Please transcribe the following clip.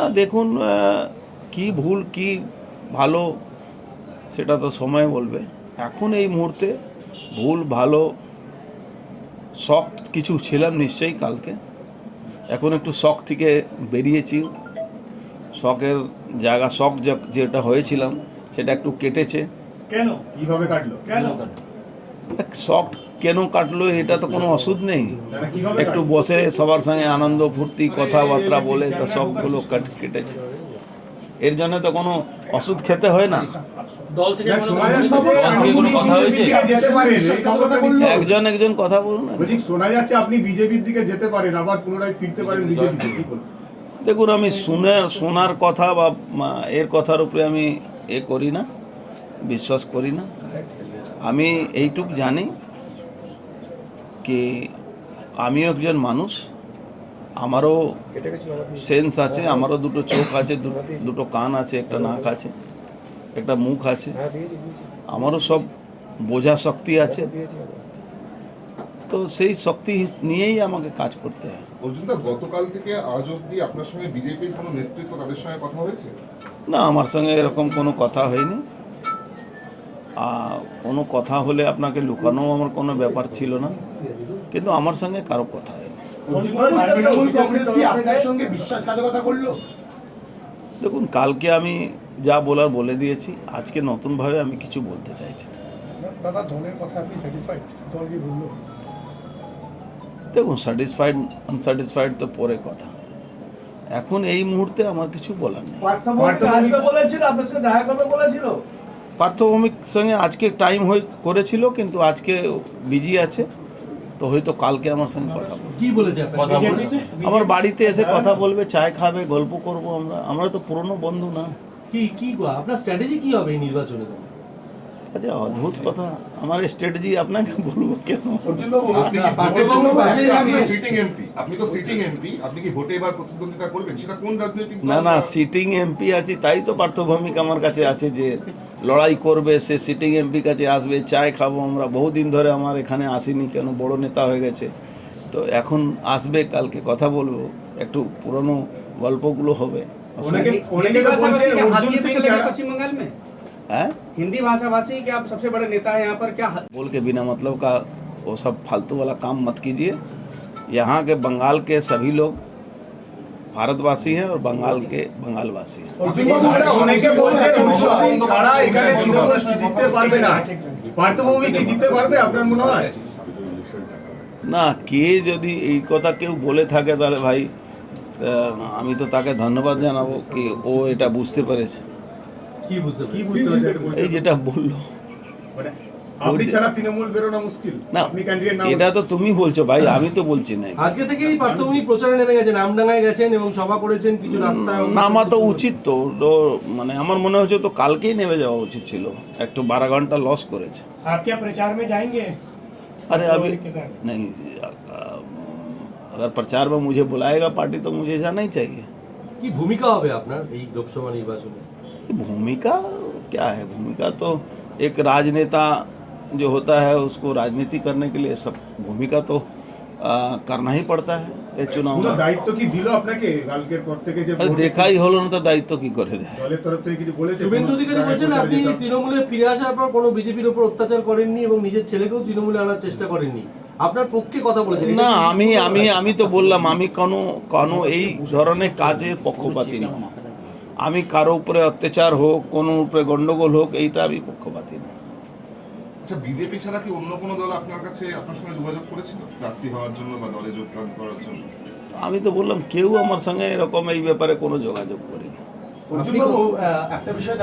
না দেখুন কি ভুল কি ভালো সেটা তো সময় বলবে। এখন এই মুহূর্তে ভুল ভালো শখ কিছু ছিলাম নিশ্চয়ই কালকে। এখন একটু শখ থেকে বেরিয়েছি। শখের জায়গা শখ যেটা হয়েছিলাম সেটা একটু কেটেছে। কেন? কীভাবে কাটলো? কেন? শখ কেন কাটলো এটা তো কোনো ওষুধ নেই। একটু বসে সবার সঙ্গে আনন্দ ফুর্তি কথাবার্তা বলে তো সবগুলো কাট কেটেছে। এর জন্য তো কোনো ওষুধ খেতে হয় না। একজন একজন কথা বলুন শোনা যাচ্ছে আপনি বিজেপির দিকে যেতে পারেন আবার পুনরায় ফিরতে পারেন দেখুন আমি শুনে শোনার কথা বা মা, এর কথার উপরে আমি এ করি না বিশ্বাস করি না। আমি এইটুক জানি কি আমিও একজন মানুষ আমারও সেন্স আছে আমারও দুটো চোখ আছে দুটো কান আছে একটা নাক আছে একটা মুখ আছে আমারও সব বোঝা শক্তি আছে। তো সেই শক্তি নিয়েই আমাকে কাজ করতে হয়। অর্জুনদা গতকাল থেকে আজ অবধি আপনার সঙ্গে বিজেপির কোনো নেতৃত্ব তাদের সঙ্গে কথা হয়েছে? না আমার সঙ্গে এরকম কোনো কথা হয়নি। আর কোনো কথা হলে আপনাকে লুকানো আমার কোনো ব্যাপার ছিল না। কিন্তু আমার সঙ্গে কারও কথা হয়নি। দেখুন কালকে আমি যা বলার বলে দিয়েছি আজকে নতুনভাবে আমি কিছু বলতে চাইছি দাদা দলের কথা আপনি স্যাটিসফাইড দল কি বলল দেখুন স্যাটিসফাইড আনস্যাটিসফাইড তো পরে কথা। এখন এই মুহূর্তে আমার কিছু বলার নেই। পার্থভূমিক সঙ্গে আজকে টাইম হয়ে করেছিল কিন্তু আজকে বিজি আছে। তো হয়তো কালকে আমার সঙ্গে কথা বলবে। কি বলেছে কথা বলেছে আমার বাড়িতে এসে কথা বলবে চায় খাবে গল্প করব আমরা। আমরা তো পুরনো বন্ধু না। কি কি আপনার স্ট্র্যাটেজি কি হবে এই নির্বাচনে? আচ্ছা অদ্ভুত কথা। আমার স্ট্র্যাটেজি আপনাকে বলব কেন? না না সিটিং এমপি আছি তাই তো পার্থভৌমিক আমার কাছে আছে যে লড়াই করবে সে সিটিং এমপি কাছে আসবে চায় খাব আমরা। বহুদিন ধরে আমার এখানে আসিনি কেন? বড় নেতা হয়ে গেছে। তো এখন আসবে কালকে কথা বলব। একটু পুরনো গল্পগুলো হবে। অনেকে অনেকে তো বলছে অর্জুন সিং পশ্চিমবঙ্গ गए ছাড়া पश्चिम बंगाल में হ্যাঁ हिंदी भाषा भाषी के आप सबसे बड़े नेता हैं यहाँ पर क्या बोल के बिना मतलब का वो सब फालतू वाला काम मत कीजिए यहाँ के बंगाल के सभी लोग भारतवासी हैं और बंगाल के बंगालवासी हैं অর্জুনবাবু অনেকে বলছেন অর্জুন সিং ছাড়া এখানে তৃণমূল জিততে পারবে না পার্থভূমি কি জিততে পারবে আপনার মনে হয় না কে যদি এই কথা কেউ বলে থাকে তাহলে ভাই তা আমি তো তাকে ধন্যবাদ জানাবো কি ও এটা বুঝতে পেরেছে কি বুঝতে কি পারছি বুঝতে পারছেন এটা বলছেন? এই যেটা বললো মানে আপনি ছাড়া তৃণমূল বেরোনো মুশকিল না আপনি ক্যান্ডিডেট না এটা তো তুমি বলছো ভাই আমি তো বলছি না আজকে থেকেই পার্থভূমি প্রচারে নেমে গেছেন আমডাঙ্গায় গেছেন এবং সভা করেছেন কিছু রাস্তায় নামা তো উচিত তো তো মানে আমার মনে হচ্ছে তো কালকেই নেমে যাওয়া উচিত ছিল একটু বারো ঘন্টা লস করেছে आप क्या प्रचार में जाएंगे अरे अभी के साथ नहीं अगर प्रचार में मुझे बुलाएगा पार्टी तो मुझे जाना ही चाहिए কি ভূমিকা হবে আপনার এই লোকসভা নির্বাচনে ये भूमिका क्या है भूमिका तो एक राजनेता जो होता है उसको राजनीति करने के लिए सब भूमिका तो आ, करना ही पड़ता है ये चुनाव পুরো में দায়িত্ব কি দিল আপনাকে কালকের পর থেকে যে अरे ভোট- দেখাই হলো না তো দায়িত্ব কি করে দেয় দলের তরফ থেকে কিছু বলেছে শুভেন্দু কোনো অধিকারী জায়গায় বলছেন প্রচারে আপনি যেতে হবে? তৃণমূলে ফিরে আসার পর কোনো বিজেপির উপর অত্যাচার করেননি এবং নিজের ছেলেকেও তৃণমূলে আনার চেষ্টা করেননি আপনার পক্ষে কথা বলেছেন এটা না কি- আমি আমি আমি তো বললাম আমি কোনো কোনো এই ধরনের কাজে পক্ষপাতী নয় আমি কারও উপরে অত্যাচার হোক কোনো উপরে গন্ডগোল হোক এইটা আমি পক্ষপাতী না আচ্ছা বিজেপি ছাড়া কি অন্য কোনো দল আপনার কাছে আপনার সঙ্গে যোগাযোগ করেছিল? প্রার্থী হওয়ার জন্য বা দলে যোগদান করার জন্য? আমি তো বললাম কেউ আমার সঙ্গে এরকম এই ব্যাপারে কোনো যোগাযোগ করিনি। একটা বিষয়